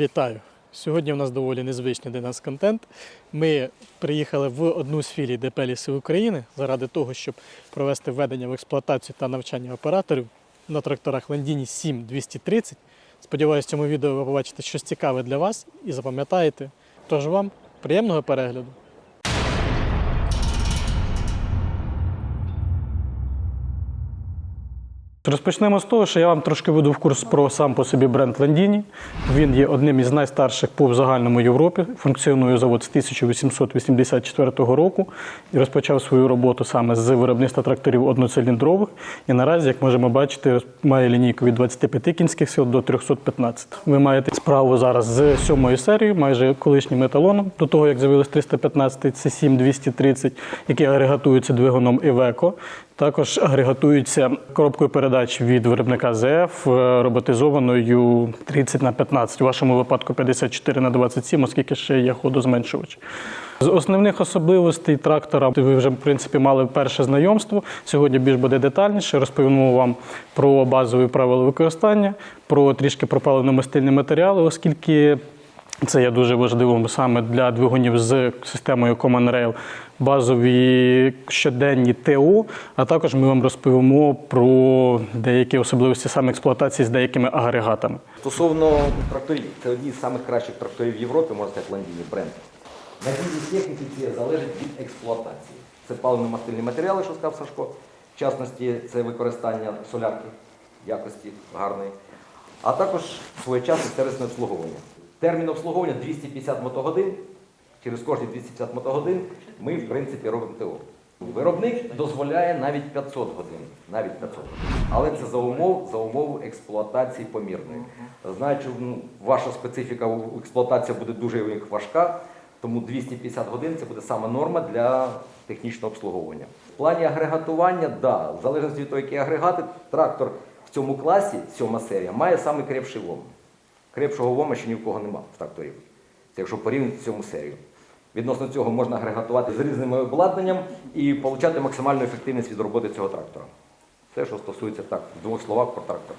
Вітаю! Сьогодні у нас доволі незвичний для нас контент. Ми приїхали в одну з філій ДП «Ліси України заради того, щоб провести введення в експлуатацію та навчання операторів на тракторах Ландіні 7230. Сподіваюсь, в цьому відео ви побачите щось цікаве для вас і запам'ятаєте. Тож вам приємного перегляду! Розпочнемо з того, що я вам трошки веду в курс про сам по собі бренд Ландіні. Він є одним із найстарших по загальному Європі. Функціонує завод з 1884 року і розпочав свою роботу саме з виробництва тракторів одноциліндрових. І наразі, як можемо бачити, має лінійку від 25 кінських сил до 315. Ви маєте справу зараз з сьомою серією, майже колишнім еталоном. До того як з'явилось 315 це 7230, який агрегатується двигуном Iveco. Також агрегатуються коробкою передач від виробника ЗФ е, роботизованою 30 на 15, у вашому випадку 54 на 27, оскільки ще є ходозменшувач. З основних особливостей трактора ви вже в принципі мали перше знайомство. Сьогодні більш буде детальніше. Розповімо вам про базові правила використання, про трішки про паливно-мастильні матеріали, оскільки це є дуже важливим саме для двигунів з системою Common Rail, базові щоденні ТО, а також ми вам розповімо про деякі особливості саме експлуатації з деякими агрегатами. Стосовно тракторів, це одні з самих кращих тракторів в Європі, можна сказати, Ландіні бренд. Надійність техніки це залежить від експлуатації. Це паливно-мастильні матеріали, що сказав Сашко. В частності, це використання солярки якості гарної, а також своєчасне сервісне обслуговування. Термін обслуговування 250 мотогодин. Через кожні 250 мотогодин ми, в принципі, робимо ТО. Виробник дозволяє навіть 500 годин. Навіть 500 годин. Але це за умов, за умов експлуатації помірної. Знаючи, ну, ваша специфіка експлуатація буде дуже важка, тому 250 годин це буде саме норма для технічного обслуговування. В плані агрегатування, да, в залежності від того, які агрегати, трактор в цьому класі, сьома серія, має саме крепший лом. Крепшого вома ще ні в кого нема в тракторів. Це якщо порівняти цьому серію. Відносно цього можна агрегатувати з різним обладнанням і отримати максимальну ефективність від роботи цього трактора. Це, що стосується так, в двох словах про трактор.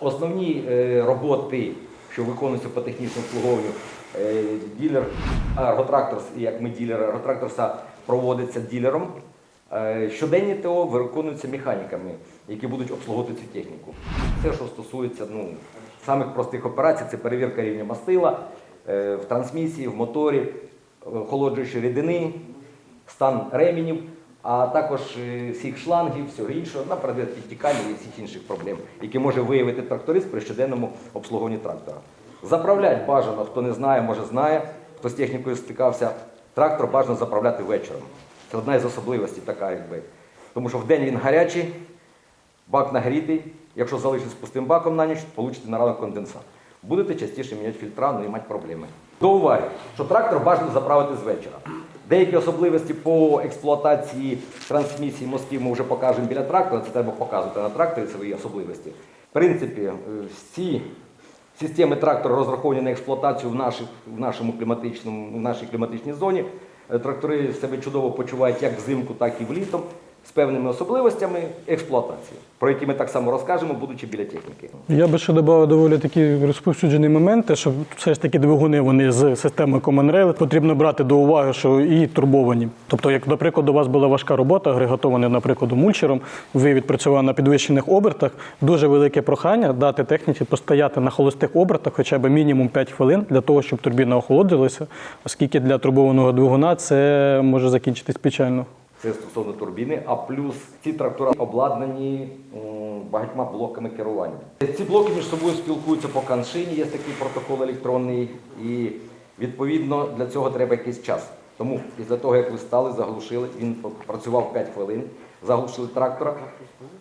Основні е, роботи, що виконуються по технічному обслуговуванню, е, ділер Арготракторс, як ми ділер Арготракторса, проводиться ділером. Е, Щоденні ТО виконуються механіками, які будуть обслуговувати цю техніку. Все, що стосується ну, самих простих операцій, це перевірка рівня мастила е, в трансмісії, в моторі, е, охолоджуючої рідини, стан ременів, а також е, всіх шлангів, всього іншого, на предмет підтікання і всіх інших проблем, які може виявити тракторист при щоденному обслуговуванні трактора. Заправляти бажано, хто не знає, може знає, хто з технікою стикався, трактор бажано заправляти вечором. Це одна із особливостей така, якби. Тому що вдень він гарячий, бак нагрітий. Якщо залишити з пустим баком на ніч, получите на ранок конденсат. Будете частіше міняти фільтра, ну і мати проблеми. До уваги, що трактор бажано заправити з вечора. Деякі особливості по експлуатації трансмісії мостів ми вже покажемо біля трактора. Це треба показувати на тракторі свої особливості. В принципі, е, всі системи трактора розраховані на експлуатацію в, наших, в, нашому кліматичному, в нашій кліматичній зоні. Е, Трактори себе чудово почувають як взимку, так і влітом з певними особливостями експлуатації, про які ми так само розкажемо, будучи біля техніки. Я би ще додав доволі такі розповсюджені моменти, що все ж таки двигуни вони з системи Common Rail потрібно брати до уваги, що і турбовані. Тобто, як, до прикладу, у вас була важка робота, агрегатована, наприклад, мульчером, ви відпрацювали на підвищених обертах, дуже велике прохання дати техніці постояти на холостих обертах хоча б мінімум 5 хвилин для того, щоб турбіна охолодилася, оскільки для турбованого двигуна це може закінчитись печально. Це стосовно турбіни, а плюс ці трактори обладнані багатьма блоками керування. Ці блоки між собою спілкуються по каншині, є такий протокол електронний, і відповідно для цього треба якийсь час. Тому після того, як ви стали, заглушили, він працював 5 хвилин, заглушили трактора.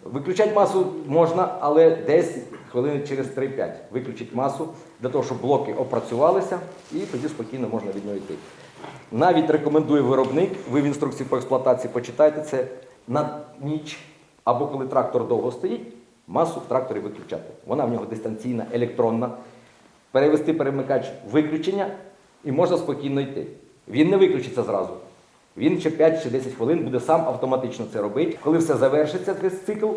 Виключати масу можна, але десь хвилини через 3-5 виключити масу для того, щоб блоки опрацювалися, і тоді спокійно можна від нього йти. Навіть рекомендує виробник, ви в інструкції по експлуатації почитайте це на ніч або коли трактор довго стоїть, масу в тракторі виключати. Вона в нього дистанційна, електронна. Перевести перемикач виключення і можна спокійно йти. Він не виключиться зразу. Він ще 5 чи 10 хвилин буде сам автоматично це робити. Коли все завершиться, весь цикл,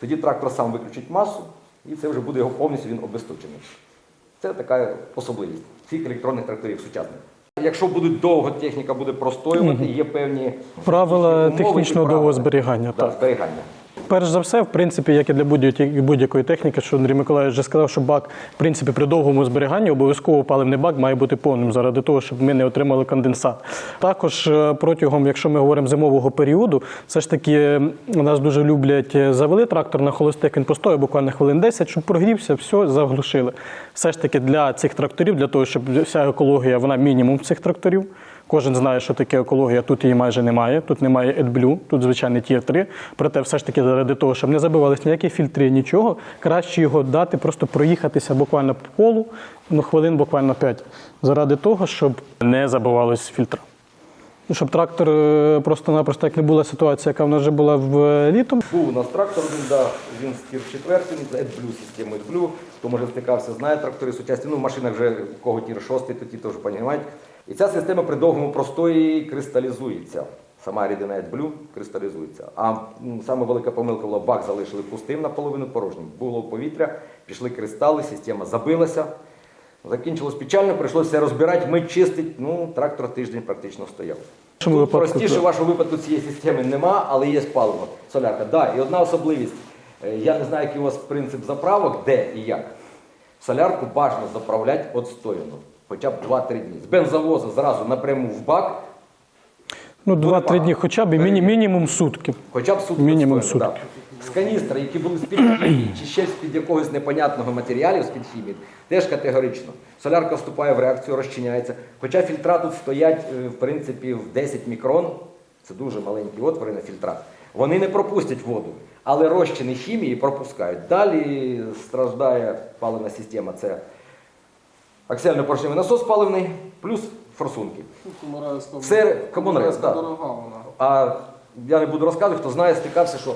тоді трактор сам виключить масу, і це вже буде його повністю він обесточений. Це така особливість всіх електронних тракторів сучасних. Якщо будуть довго техніка буде простоювати, є певні Правила технічного довгозберігання, Да, так. зберігання. Перш за все, в принципі, як і для будь-якої техніки, що Андрій Миколаївич вже сказав, що бак, в принципі, при довгому зберіганні обов'язково паливний бак має бути повним заради того, щоб ми не отримали конденсат. Також е, протягом, якщо ми говоримо зимового періоду, все ж таки нас дуже люблять е, завели трактор на холостик, він постояв буквально хвилин 10, щоб прогрівся, все заглушили. Все ж таки для цих тракторів, для того, щоб вся екологія, вона мінімум цих тракторів. Кожен знає, що таке екологія, тут її майже немає. Тут немає AdBlue, тут звичайний Tier 3. Проте, все ж таки, заради того, щоб не забивались ніякі фільтри, нічого, краще його дати, просто проїхатися буквально по колу, ну, хвилин буквально 5, заради того, щоб не забивались фільтри. Ну, Щоб трактор е, просто-напросто, як не була ситуація, яка в нас вже була в е, літом, Був у нас трактор, він, да, він з тір 4, з AdBlue системою AdBlue. Хто може стикався, знає трактори сучасні. Ну, в машинах вже кого тір 6, то ті теж розуміють. І ця система при довгому простої кристалізується. Сама рідина AdBlue кристалізується. А саме велика помилка була, бак залишили пустим наполовину порожнім. Було повітря, пішли кристали, система забилася. Закінчилось печально, прийшлося все розбирати, ми чистить. Ну, трактор тиждень практично стояв. Тут випадку простіше в вашому випадку цієї системи нема, але є паливо, солярка. Да, і одна особливість. Е, Я не знаю, який у вас принцип заправок, де і як. Солярку бажано заправляти отстояно, хоча б 2-3 дні. З бензовоза зразу напряму в бак, ну, Дуже 2-3 дні хоча б, і міні, мінімум сутки. хоча б сутки Мінімум сутки. Да. З каністри, які були з-під хімії, чи ще з-під якогось непонятного матеріалу, з-під хімії, теж категорично. Солярка вступає в реакцію, розчиняється. Хоча фільтра тут стоять, е, в принципі, в 10 мікрон, це дуже маленькі отвори на фільтрах, вони не пропустять воду, але розчини хімії пропускають. Далі страждає паливна система. Це аксельно-поршневий насос паливний, плюс форсунки. Да. дорога вона. А я не буду розказувати, хто знає, стикався, що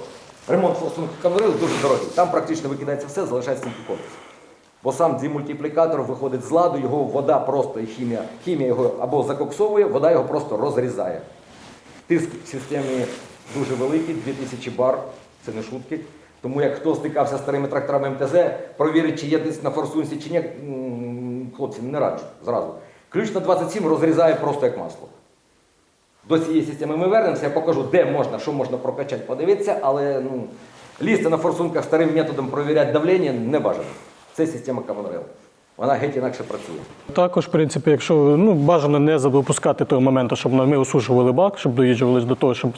ремонт форсунок конвейерів дуже дорогий. Там практично викидається все, залишається тільки корпус. Бо сам демультиплікатор виходить з ладу, його вода просто і хімія, хімія його або закоксовує, вода його просто розрізає. Тиск в системі дуже великий, 2000 бар, це не шутки. Тому як хто стикався з старими тракторами МТЗ, провірить, чи є диск на форсунці, чи ні, хлопці, не раджу зразу. Ключ на 27 розрізає просто як масло. До цієї системи ми вернемося, я покажу, де можна, що можна прокачати, подивитися, але ну, лізти на форсунках старим методом провіряти давлення не бажано. Це система Rail. Вона геть інакше працює. Також, в принципі, якщо ну, бажано не допускати того моменту, щоб ми осушували бак, щоб доїжджувалися до того, щоб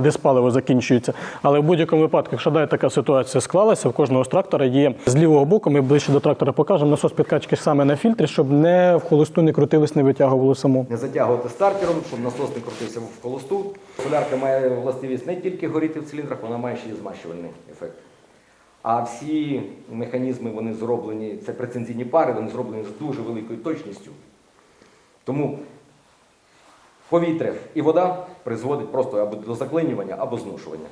десь паливо закінчується. Але в будь-якому випадку, якщо далі така ситуація склалася, в кожного з трактора є з лівого боку, ми ближче до трактора покажемо насос підкачки саме на фільтрі, щоб не в холосту не крутились, не витягувало саму. Не затягувати стартером, щоб насос не крутився в холосту. Солярка має властивість не тільки горіти в циліндрах, вона має ще й змащувальний ефект. А всі механізми вони зроблені, це прецензійні пари, вони зроблені з дуже великою точністю. Тому повітря і вода призводить просто або до заклинювання, або зношування.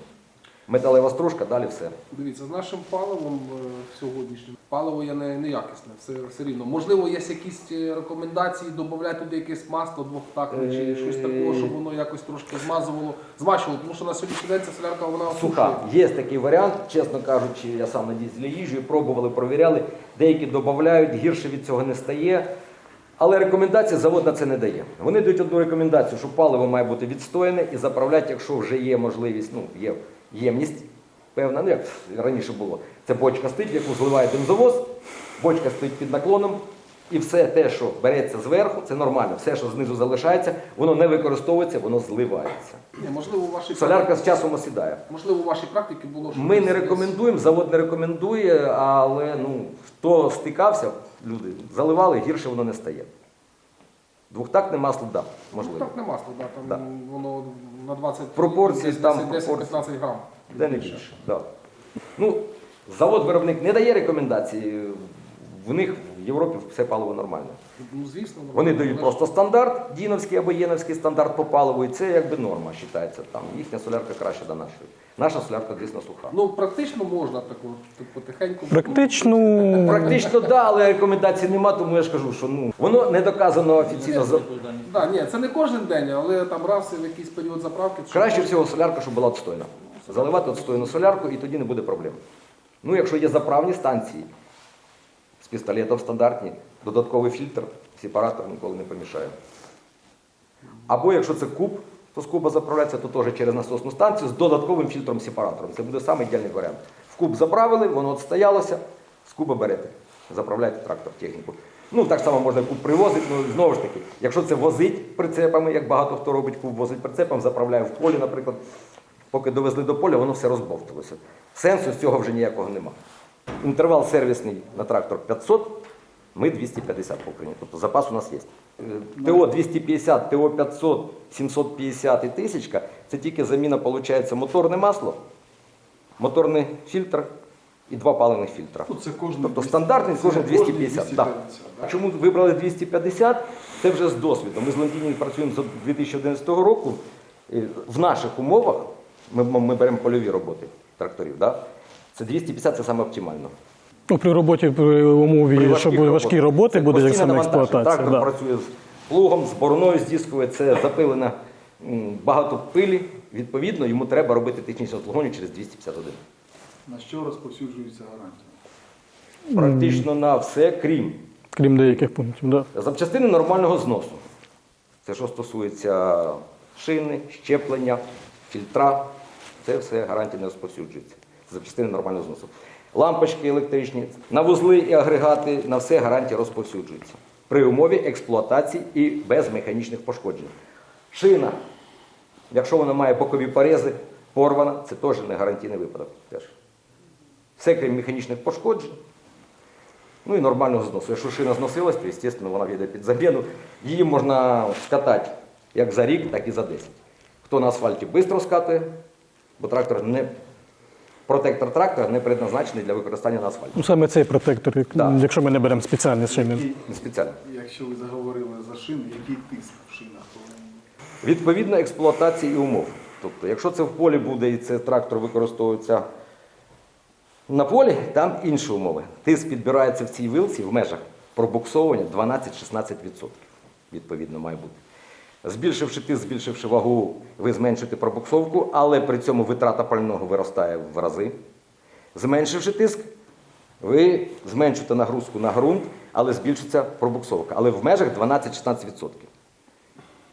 Металева стружка, далі все. Дивіться, з нашим паливом е, сьогоднішнім паливо є не, неякісне, все, все рівно. Можливо, є якісь е, рекомендації додати туди якесь масло двохтактне чи Е, щось такого, щоб воно якось трошки змазувало, змащувало, тому що на сьогоднішній день ця солярка вона Суха. Є такий варіант, чесно кажучи, я сам на дізелі їжджу, і пробували, провіряли. Деякі додають, гірше від цього не стає. Але рекомендації завод на це не дає. Вони дають одну рекомендацію, що паливо має бути відстояне і заправляти, якщо вже є можливість, ну, є ємність певна, ну як раніше було. Це бочка стоїть, в яку зливає бензовоз, бочка стоїть під наклоном, і все те, що береться зверху, це нормально. Все, що знизу залишається, воно не використовується, воно зливається. Ні, можливо, у вашій Солярка з часом осідає. можливо, у вашій практиці було що Ми не десь- рекомендуємо, завод не рекомендує, але ну, хто стикався, люди заливали, гірше воно не стає. Двохтактне масло, так, да, можливо. так масло, да, там Да. воно на 20 Пропорції там, 10-15 грам. Де не більше. Да. Ну, завод-виробник не дає рекомендацій. В них в Європі все паливо нормальне. Ну, звісно. Вони дають просто стандарт, діновський або єновський стандарт по паливу, і це якби норма вважається. Там їхня солярка краще до нашої. Наша солярка, звісно, суха. Ну, практично можна так, потихеньку. Практично Практично да, але рекомендацій нема, тому я ж кажу, що ну воно не доказано офіційно. За- Да, ні, це не кожен день, але там раз в якийсь період заправки. Краще всього солярка, щоб була відстойна. Заливати відстойну солярку і тоді не буде проблем. Ну, якщо є заправні станції, пістолетом стандартні, додатковий фільтр, сепаратор ніколи не помішає. Або якщо це куб, то з куба заправляється, то теж через насосну станцію з додатковим фільтром-сепаратором. Це буде самий ідеальний варіант. В куб заправили, воно відстоялося, з куба берете, заправляєте трактор техніку. Ну, так само можна куб привозити, ну знову ж таки, якщо це возить прицепами, як багато хто робить, куб возить прицепом, заправляє в полі, наприклад, поки довезли до поля, воно все розбовталося. Сенсу з цього вже ніякого нема. Інтервал сервісний на трактор 500, ми 250 по Україні. Тобто запас у нас є. Е, ТО 250, ТО 500, 750 і 1000 – це тільки заміна, виходить, моторне масло, моторний фільтр і два паливних фільтра. Ну, це кожен Тобто 200, стандартний кожен кожен 250. 250, Да. да. Чому вибрали 250? Це вже з досвіду. Ми з Лондіні працюємо з 2011 року. В наших умовах ми, ми беремо польові роботи тракторів. Да? Це 250 це саме оптимально. Ну, при роботі при умові, При що важких важкі роботи, Це буде як саме експлуатація. Трактор Да. працює з плугом, з бороною здійснює, це запилено м, багато пилі. Відповідно, йому треба робити технічне обслуговування через 251. На що розповсюджується гарантія? Практично на все, крім Крім деяких пунктів. Да. запчастини нормального зносу. Це що стосується шини, щеплення, фільтра. Це все гарантія не розповсюджується. Це запчастини нормального зносу. Лампочки електричні, на вузли і агрегати, на все гарантія розповсюджується. При умові експлуатації і без механічних пошкоджень. Шина, якщо вона має бокові порези, порвана, це теж не гарантійний випадок. Теж. Все крім механічних пошкоджень. Ну і нормального зносу. Якщо шина зносилась, то, звісно, вона йде під заміну. Її можна скатати як за рік, так і за 10. Хто на асфальті швидко скатує, бо трактор не, протектор трактора не предназначений для використання на асфальті. Ну, саме цей протектор, як- Да. якщо ми не беремо спеціальний шини. Не спеціально. Якщо ви заговорили за шини, який тиск в шинах повинен бути? Відповідно експлуатації і умов. Тобто, якщо це в полі буде і це трактор використовується на полі, там інші умови. Тиск підбирається в цій вилці в межах пробуксовування 12-16%. Відповідно, має бути. Збільшивши тиск, збільшивши вагу, ви зменшуєте пробуксовку, але при цьому витрата пального виростає в рази. Зменшивши тиск, ви зменшуєте нагрузку на ґрунт, але збільшиться пробуксовка. Але в межах 12-16%.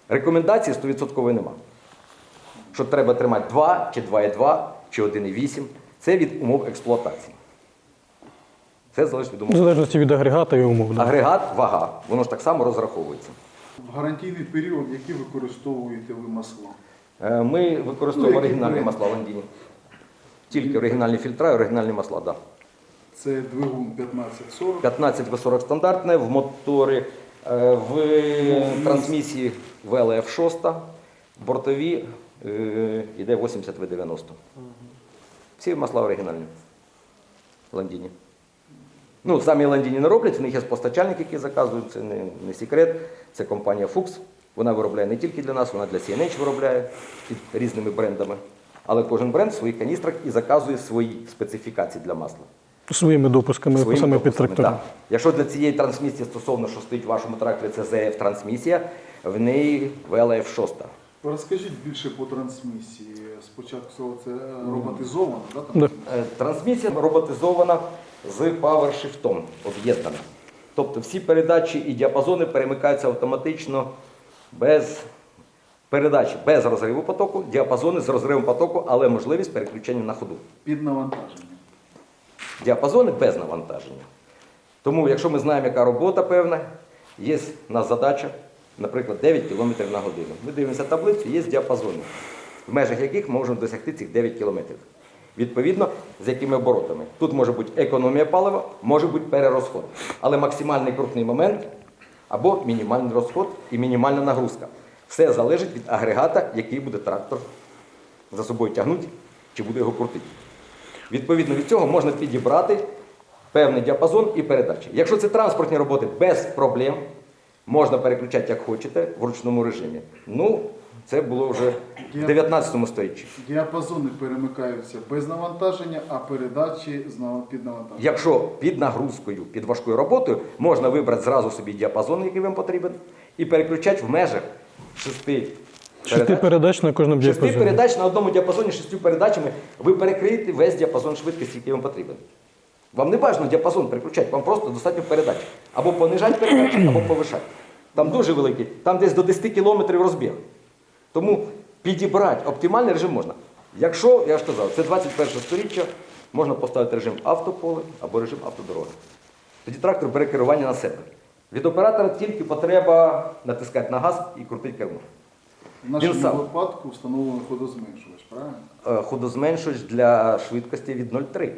Рекомендації 100% нема. Що треба тримати 2, чи 2,2, чи 1,8. Це від умов експлуатації. Це залежить від умов. В залежності від агрегата і умов. Агрегат, вага, воно ж так само розраховується. В гарантійний період, який використовуєте ви масла? Е, Ми використовуємо Ну, які оригінальні ви- масла Ландіні. Тільки оригінальні фільтра і оригінальні масла, так. Да. Це двигун 1540. 15 В40 стандартне, в моторі, е, в трансмісії ВЛФ-6, бортові е, йде 80 В90. Всі масла оригінальні. Ландіні. Ну, самі Ландіні не роблять, в них є постачальник, який заказують, це не, не секрет. Це компанія Fuchs. Вона виробляє не тільки для нас, вона для CNH виробляє під різними брендами. Але кожен бренд в своїх каністрах і заказує свої специфікації для масла. Своїми допусками Своїми саме під трактором. так. Якщо для цієї трансмісії стосовно, що стоїть в вашому тракторі, це ZF трансмісія, в неї VLF 6. Розкажіть більше по трансмісії. Спочатку це роботизовано, да, Да. Е, Трансмісія роботизована з PowerShift, об'єднана. Тобто всі передачі і діапазони перемикаються автоматично без передачі, без розриву потоку, діапазони з розривом потоку, але можливість переключення на ходу. Під навантаженням. Діапазони без навантаження. Тому, якщо ми знаємо, яка робота певна, є в нас задача, наприклад, 9 км на годину. Ми дивимося таблицю, є діапазони, в межах яких ми можемо досягти цих 9 км. Відповідно, з якими оборотами. Тут може бути економія палива, може бути перерозход. Але максимальний крупний момент або мінімальний розход і мінімальна нагрузка. Все залежить від агрегата, який буде трактор за собою тягнути чи буде його крутити. Відповідно від цього можна підібрати певний діапазон і передачі. Якщо це транспортні роботи без проблем, можна переключати як хочете в ручному режимі. Ну, це було вже в 19 столітті. Діапазони перемикаються без навантаження, а передачі під навантаженням. Якщо під нагрузкою, під важкою роботою, можна вибрати зразу собі діапазон, який вам потрібен, і переключати в межах шести Шести передач. передач на кожному Шести діапазоні. передач на одному діапазоні, шістю передачами, ви перекриєте весь діапазон швидкості, який вам потрібен. Вам не бажано діапазон переключати, вам просто достатньо передач. Або понижати передачі, або повишати. Там дуже великий, там десь до 10 кілометрів розбіг. Тому підібрати оптимальний режим можна. Якщо, я ж казав, це 21 сторіччя, можна поставити режим автополе або режим автодороги. Тоді трактор бере керування на себе. Від оператора тільки потреба натискати на газ і крутити кермо. В нашому Він сам. випадку встановлено ходозменшувач, правильно? Е, Ходозменшувач для швидкості від 0,3.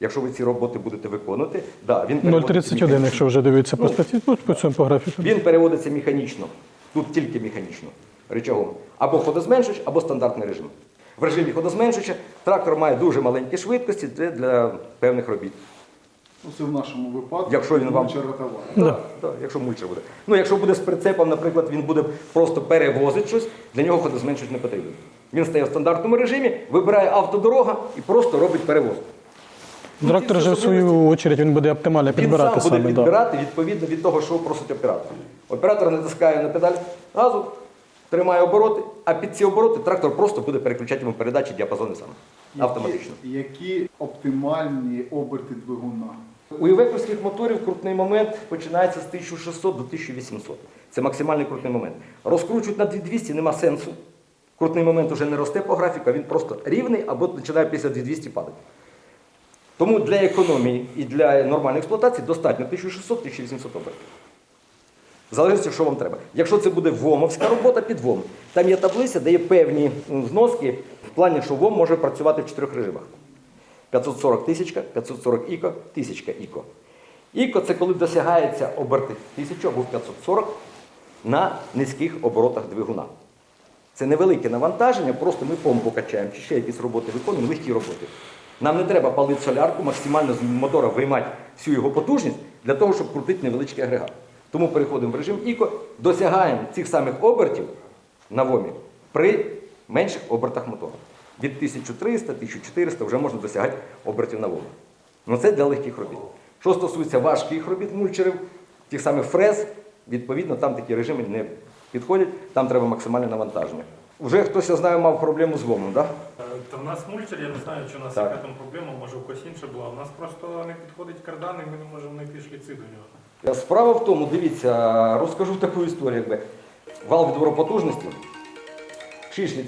Якщо ви ці роботи будете виконувати, да, він 0,31, якщо вже дивитися по Ну, статті, ну, по цьому по графіку. Він переводиться механічно. Тут тільки механічно. Речовим. Або ходозменшувач, або стандартний режим. В режимі ходозменшувача трактор має дуже маленькі швидкості це для певних робіт. Ну, це в нашому випадку. Якщо він вам-. Так, так, якщо мульчер буде. Ну, якщо буде з прицепом, наприклад, він буде просто перевозити щось, для нього ходозменшувач не потрібен. Він стає в стандартному режимі, вибирає автодорога і просто робить перевоз. Трактор же в свою очередь він буде оптимально Він сам буде саме. Да. підбирати відповідно від того, що просить оператор. Оператор натискає на педаль газу, тримає обороти, а під ці обороти трактор просто буде переключати йому передачі діапазони саме. Автоматично. Які, які оптимальні оберти двигуна? У івековських моторів крутний момент починається з 1600 до 1800. Це максимальний крутний момент. Розкручують на 2200 нема сенсу. Крутний момент вже не росте по графіку, а він просто рівний або починає після 2200 падати. Тому для економії і для нормальної експлуатації достатньо 1600-1800 обертів. Залежить, що вам треба. Якщо це буде ВОМовська робота, під ВОМ. Там є таблиця, де є певні м, зноски в плані, що ВОМ може працювати в чотирьох режимах. 540 тисячка, 540 іко, 1000 іко. Іко це коли досягається оберти 1000 або 540 на низьких оборотах двигуна. Це невелике навантаження, просто ми помпу качаємо чи ще якісь роботи виконуємо, легкі роботи. Нам не треба палити солярку, максимально з мотора виймати всю його потужність для того, щоб крутити невеличкий агрегат. Тому переходимо в режим ІКО, досягаємо цих самих обертів на ВОМі при менших обертах мотора. Від 1300-1400 вже можна досягати обертів на ВОМі. Ну це для легких робіт. Що стосується важких робіт мульчерів, тих самих фрез, відповідно, там такі режими не підходять, там треба максимальне навантаження. Вже хтось, я знаю, мав проблему з ВОМом, так? Да? Е, Та в нас мульчер, я не знаю, чи у нас яка там проблема, може у когось інша була. У нас просто не підходить кардан, і ми не можемо знайти шліци до нього. Справа в тому, дивіться, розкажу таку історію. Якби. Вал відбору потужності, 6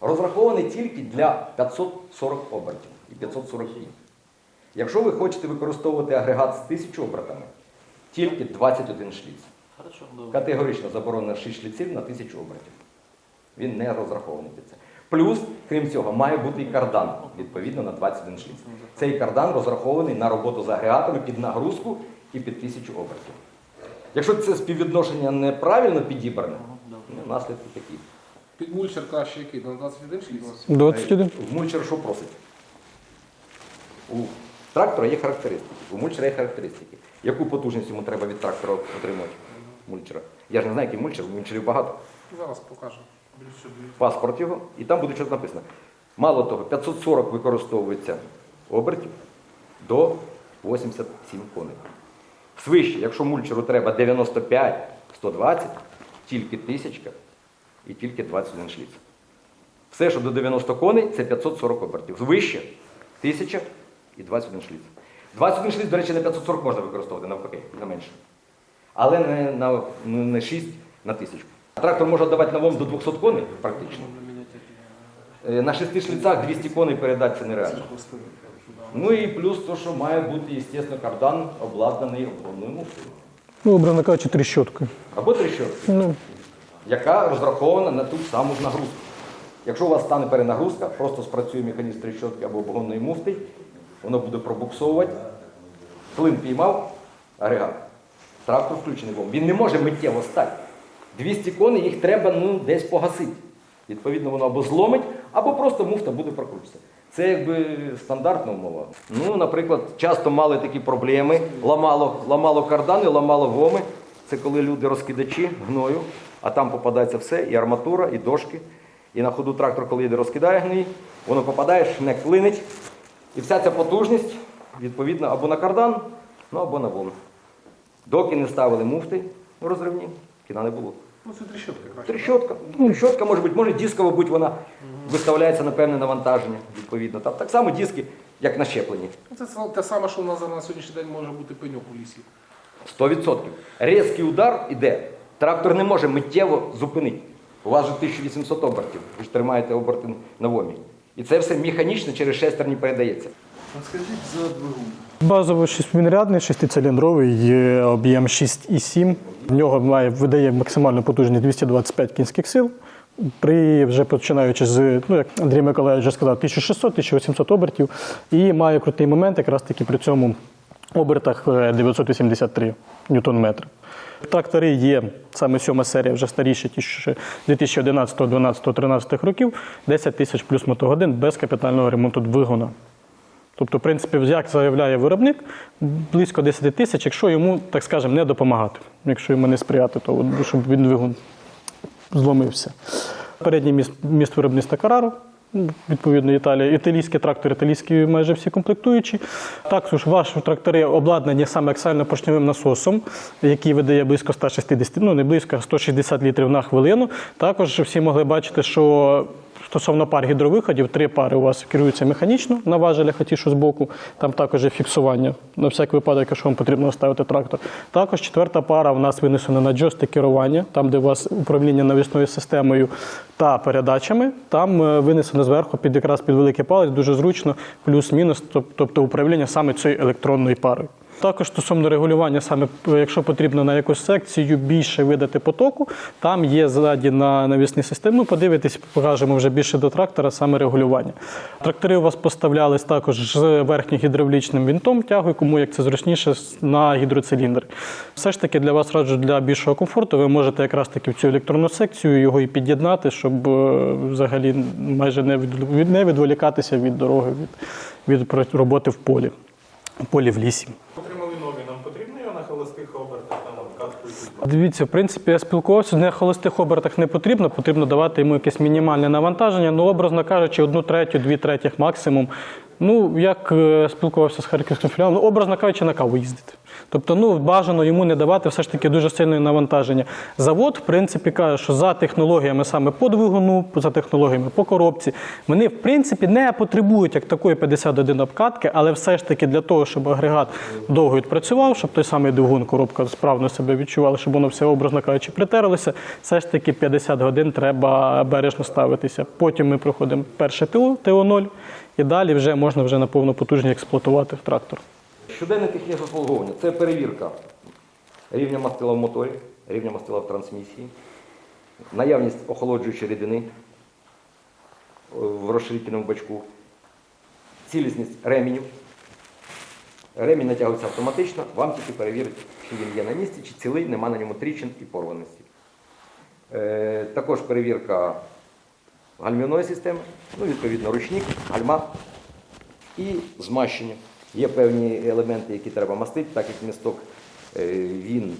розрахований тільки для 540 обертів і 540 пі. Якщо ви хочете використовувати агрегат з 1000 обертами, тільки 21 шліц. Категорично заборонено 6 шліців на 1000 обертів. Він не розрахований під це. Плюс, крім цього, має бути і кардан, відповідно, на 21 шліц. Цей кардан розрахований на роботу з агрегатами під нагрузку і під 1000 обертів. Якщо це співвідношення неправильно підібране, ну, наслідки такі. Під мульчер краще який? На 21 шліц? 21. В мульчер що просить? У трактора є характеристики, у мульчера є характеристики. Яку потужність йому треба від трактора отримати? Мульчера. Я ж не знаю, який мульчер, мульчерів багато. Зараз покажу. Паспорт його, і там буде щось написано. Мало того, 540 використовується обертів до 87 коней. Свище, якщо мульчеру треба 95, 120, тільки тисячка і тільки 21 шліц. Все, що до 90 коней, це 540 обертів. Вище 1000 і 21 шліц. 21 шліц, до речі, на 540 можна використовувати навпаки, на менше. Але не на ну, не 6 на 1000. Трактор може давати на ВОМ до 200 коней практично. Е, На 6 шліцах 200 коней передати це нереально. Ну і плюс то, що має бути, звісно, кардан обладнаний оборонною муфтою. Ну, образно кажучи, тріщоткою. Або трещотка, Ну, яка розрахована на ту саму ж нагрузку. Якщо у вас стане перенагрузка, просто спрацює механізм трещотки або обгонної муфти, воно буде пробуксовувати. Клин піймав агрегат. Трактор включений вом. Він не може миттєво стати. 200 коней їх треба ну, десь погасити. Відповідно, воно або зломить, або просто муфта буде прокрутитися. Це якби стандартна умова. Ну, наприклад, часто мали такі проблеми, ламало, ламало кардани, ламало воми. Це коли люди розкидачі гною, а там попадається все, і арматура, і дошки. І на ходу трактор, коли йде розкидає гній, воно попадає, шнек клинить. І вся ця потужність, відповідно, або на кардан, ну або на вом. Доки не ставили муфти розривні, кіна не було. Ну це тріщотка краще. Трещотка. Трещотка може бути, може дискова бути, вона виставляється на певне навантаження, відповідно. Там так само диски як на щепленні. Це те саме, що у нас зараз на сьогоднішній день може бути пеньок у лісі. 100%. Різкий удар іде. Трактор не може миттєво зупинити. У вас же 1800 обертів. Ви ж тримаєте оберти на вомі. І це все механічно через шестерні передається. А скажіть за двигун. Базово шестимільярдний, шестициліндровий, є об'єм 6,7. В нього має, видає максимальну потужність 225 кінських сил. При вже починаючи з, ну як Андрій Миколаївич вже сказав, 1600-1800 обертів, і має крутий момент, якраз таки при цьому обертах е, 983 ньютон-метри. Трактори є саме сьома серія, вже старіші, ті що 2011, 12, 13 років, 10 тисяч плюс мотогодин без капітального ремонту двигуна. Тобто, в принципі, як заявляє виробник, близько 10 тисяч, якщо йому, так скажемо, не допомагати. Якщо йому не сприяти, то щоб він двигун зломився. Передній міст, міст виробництва Карару, відповідно, Італія. Італійські трактори, італійські майже всі комплектуючі. Також ваші трактори обладнані саме аксально-поршневим насосом, який видає близько 160, ну не близько, 160 літрів на хвилину. Також всі могли бачити, що Стосовно пар гідровиходів, три пари у вас керуються механічно на важелях, а ті, що збоку. Там також є фіксування на всяк випадок, якщо вам потрібно ставити трактор. Також четверта пара у нас винесена на джойстик керування, там, де у вас управління навісною системою та передачами. Там е, винесено зверху під якраз під великий палець, дуже зручно, плюс-мінус, тобто управління саме цією електронною парою. Також стосовно регулювання, саме е, якщо потрібно на якусь секцію більше видати потоку, там є ззаді на навісній системі. Ну, подивитись, покажемо вже більше до трактора, саме регулювання. Трактори у вас поставлялись також з верхньогідравлічним вінтом, тягою, кому як це зручніше на гідроциліндри. Все ж таки для вас раджу для більшого комфорту. Ви можете якраз таки в цю електронну секцію його і під'єднати, щоб е, взагалі майже не відволікатися від дороги, від, від роботи в полі, полі в лісі. Отримали нові, нам потрібно його на холостих обертах там обкатку і Дивіться, в принципі, я спілкувався, на холостих обертах не потрібно, потрібно давати йому якесь мінімальне навантаження, ну, образно кажучи, одну третю, дві третіх максимум. Ну, як е, спілкувався з харківським філіалом, ну, образно кажучи, на каву їздити. Тобто, ну, бажано йому не давати все ж таки дуже сильне навантаження. Завод, в принципі, каже, що за технологіями саме по двигуну, за технологіями по коробці, вони, в принципі, не потребують як такої 51 обкатки, але все ж таки для того, щоб агрегат довго відпрацював, щоб той самий двигун, коробка справно себе відчувала, щоб воно все, образно кажучи, притерлося, все ж таки 50 годин треба бережно ставитися. Потім ми проходимо перше ТО, ТО-0, і далі вже можна вже на повну потужність експлуатувати трактор. Щоденне технічне обслуговування це перевірка рівня мастила в моторі, рівня мастила в трансмісії, наявність охолоджуючої рідини в розширительному бачку, цілісність ременів. Ремінь натягується автоматично, вам тільки перевірити, чи він є на місці, чи цілий, нема на ньому трічин і порваності. Е, також перевірка гальмівної системи, ну, відповідно, ручник, гальма і змащення. Є певні елементи, які треба мастити, так як місток е, він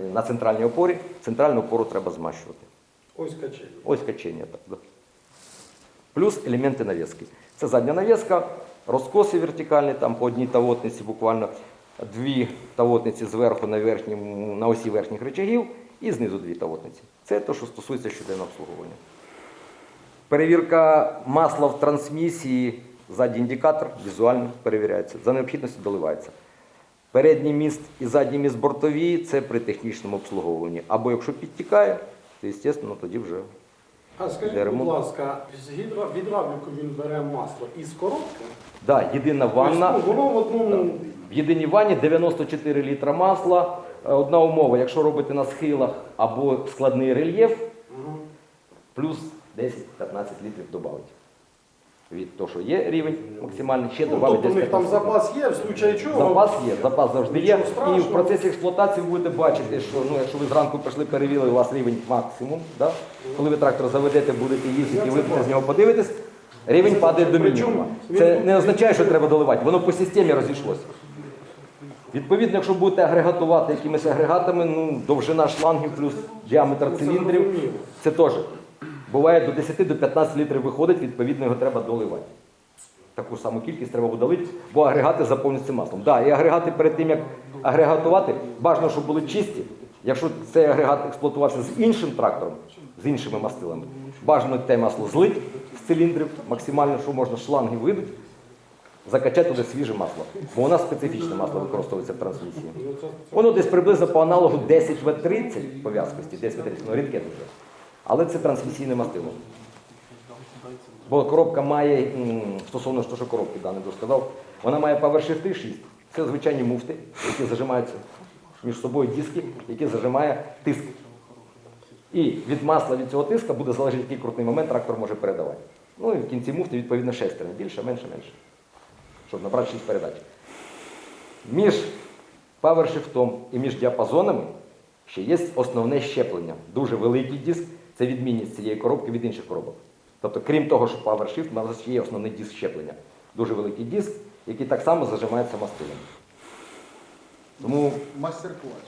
е, на центральній опорі, центральну опору треба змащувати. ось качелі. Ось качення. Так, да. Плюс елементи навіски. Це задня навіска, розкоси вертикальні, там по одній тавотниці буквально дві тавотниці зверху на, верхньому, на осі верхніх речагів і знизу дві тавотниці. Це те, що стосується щоденного обслуговування. Перевірка масла в трансмісії, задній індикатор візуально перевіряється, за необхідністю доливається. Передній міст і задній міст бортові це при технічному обслуговуванні. Або якщо підтікає, то, звісно, тоді вже А скажіть, будь ласка, з гідро... відравлюку він бере масло із коробки? Да, єдина ванна. Тобто, ну, воно в одному... В єдиній ванні 94 літра масла. Е, Одна умова, якщо робите на схилах або складний рельєф, плюс 10-15 літрів додати. Від того, що є рівень максимальний, ще Ну, додати тобто у них там 10-15. запас є, в случаї чого? Запас є, запас завжди є. Нічого І в процесі експлуатації ви будете бачити, що ну, якщо ви зранку прийшли, перевірили, у вас рівень максимум. Да? Коли ви трактор заведете, будете їздити і вийдете з нього подивитись, рівень падає до мінімуму. Це не означає, що треба доливати, воно по системі розійшлося. Відповідно, якщо будете агрегатувати якимись агрегатами, ну, довжина шлангів плюс діаметр циліндрів, це теж. Буває до 10 до 15 літрів виходить, відповідно його треба доливати. Таку саму кількість треба удалити, бо агрегати заповнюються маслом. Да, і агрегати перед тим, як агрегатувати, бажано, щоб були чисті. Якщо цей агрегат експлуатувався з іншим трактором, з іншими мастилами, бажано те масло злить з циліндрів, максимально, що можна, шланги видуть, закачати туди свіже масло. Бо у нас специфічне масло використовується в трансмісії. Воно десь приблизно по аналогу 10В30 по в'язкості, 10В30, ну рідке дуже. Але це трансмісійне мастило. Бо коробка має, стосовно що, що коробки да, не вона має PowerShift 6. Це звичайні муфти, які зажимаються між собою диски, які зажимає тиск. І від масла від цього тиска буде залежати, який крутний момент трактор може передавати. Ну і в кінці муфти, відповідно, шестерня. Більше, менше, менше. Щоб набрати 6 передач. Між PowerShift і між діапазонами ще є основне щеплення. Дуже великий диск. Це відмінність цієї коробки від інших коробок. Тобто, крім того, що PowerShift, у нас ще є основний диск щеплення. Дуже великий диск, який так само зажимається мастилем. Тому Мастер-клач.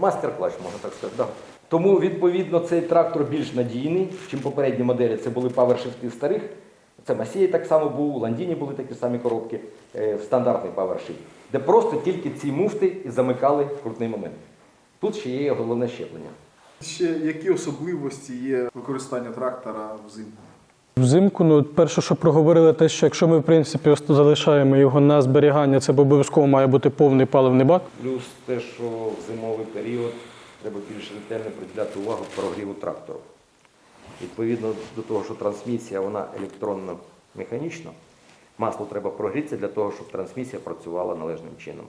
Мастер-клас, можна так сказати. Да. Тому, відповідно, цей трактор більш надійний, ніж попередні моделі. Це були PowerShift старих. Це Масії так само був, у Ландіні були такі самі коробки, е, стандартний PowerShift, де просто тільки ці муфти і замикали в крутний момент. Тут ще є головне щеплення. Ще які особливості є використання трактора взимку? Взимку, ну перше, що проговорили, те, що якщо ми в принципі залишаємо його на зберігання, це обов'язково має бути повний паливний бак. Плюс те, що в зимовий період треба більш ретельно приділяти увагу прогріву трактору. Відповідно до того, що трансмісія вона електронно-механічна, масло треба прогрітися для того, щоб трансмісія працювала належним чином.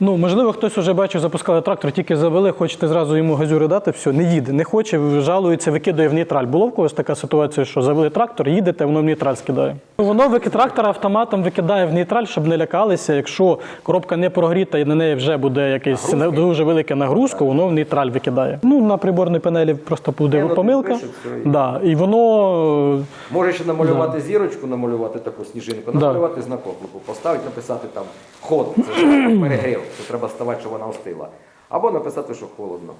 Ну, можливо, хтось уже бачив, запускали трактор, тільки завели, хочете зразу йому газюри дати, все, не їде, не хоче, жалується, викидає в нейтраль. Було в когось така ситуація, що завели трактор, їдете, воно в нейтраль скидає. Воно вики- трактор автоматом викидає в нейтраль, щоб не лякалися. Якщо коробка не прогріта і на неї вже буде якась дуже велика нагрузка, воно в нейтраль викидає. Ну, на приборній панелі просто буде Воно помилка. Да, і воно е, Може ще намалювати зірочку, намалювати таку сніжинку, намалювати знак оклику, поставити, написати там ход, це ж перегрів, треба ставати, щоб вона остила. Або написати, що холодно.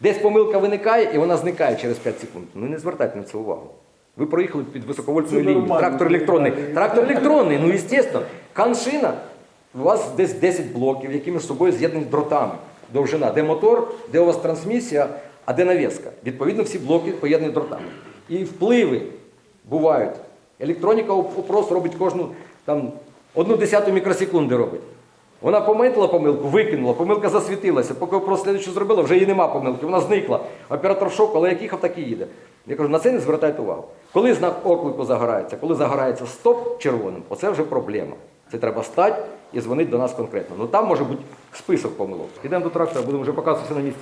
Десь помилка виникає і вона зникає через 5 секунд. Ну не звертайте на це увагу. Ви проїхали під високовольтною Це лінією. Трактор електронний. Трактор електронний, ну звісно. Каншина, у вас десь 10 блоків, які між собою з'єднані дротами. Довжина, де мотор, де у вас трансмісія, а де навіска. Відповідно, всі блоки поєднані дротами. І впливи бувають. Електроніка оп- просто робить кожну там, одну десяту мікросекунди робить. Вона помітила помилку, викинула, помилка засвітилася. Поки просто слідчу зробила, вже її нема помилки, вона зникла. Оператор шок, але як їхав, так і їде. Я кажу, на це не звертайте увагу. Коли знак оклику загорається, коли загорається стоп червоним, оце вже проблема. Це треба стати і дзвонити до нас конкретно. Ну там може бути список помилок. Йдемо до трактора, будемо вже показуватися на місці.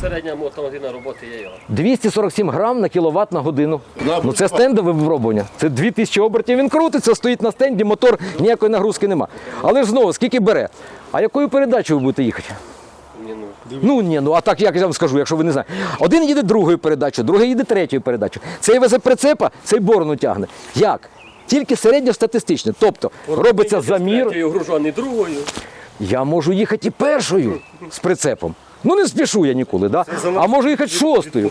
Середня мотогодина роботи є його. 247 грам на кіловат на годину. Ну це стендове випробування. Це 2000 обертів. Він крутиться, стоїть на стенді, мотор ніякої нагрузки нема. Але ж знову, скільки бере? А якою передачею ви будете їхати? Ні, ну. Ну ні, ну а так як я вам скажу, якщо ви не знаєте. Один їде другою передачею, другий їде третьою передачею. Цей везе прицепа, цей борону тягне. Як? Тільки середньостатистичне. Тобто робиться замір. Третьою гружаний другою. Я можу їхати і першою з прицепом. Ну не спішу я ніколи, да? а можу їхати шостою.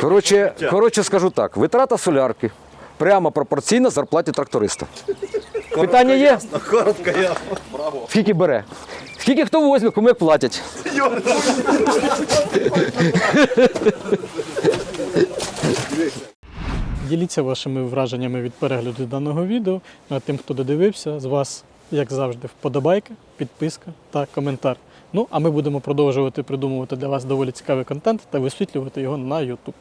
Коротше, коротше, скажу так: витрата солярки прямо пропорційна зарплаті тракториста. Питання є? Коротко я. Скільки бере? Скільки хто возьме, кому як платять. Діліться вашими враженнями від перегляду даного відео. Ну, А тим, хто додивився, з вас, як завжди, вподобайка, підписка та коментар. Ну, а ми будемо продовжувати придумувати для вас доволі цікавий контент та висвітлювати його на YouTube.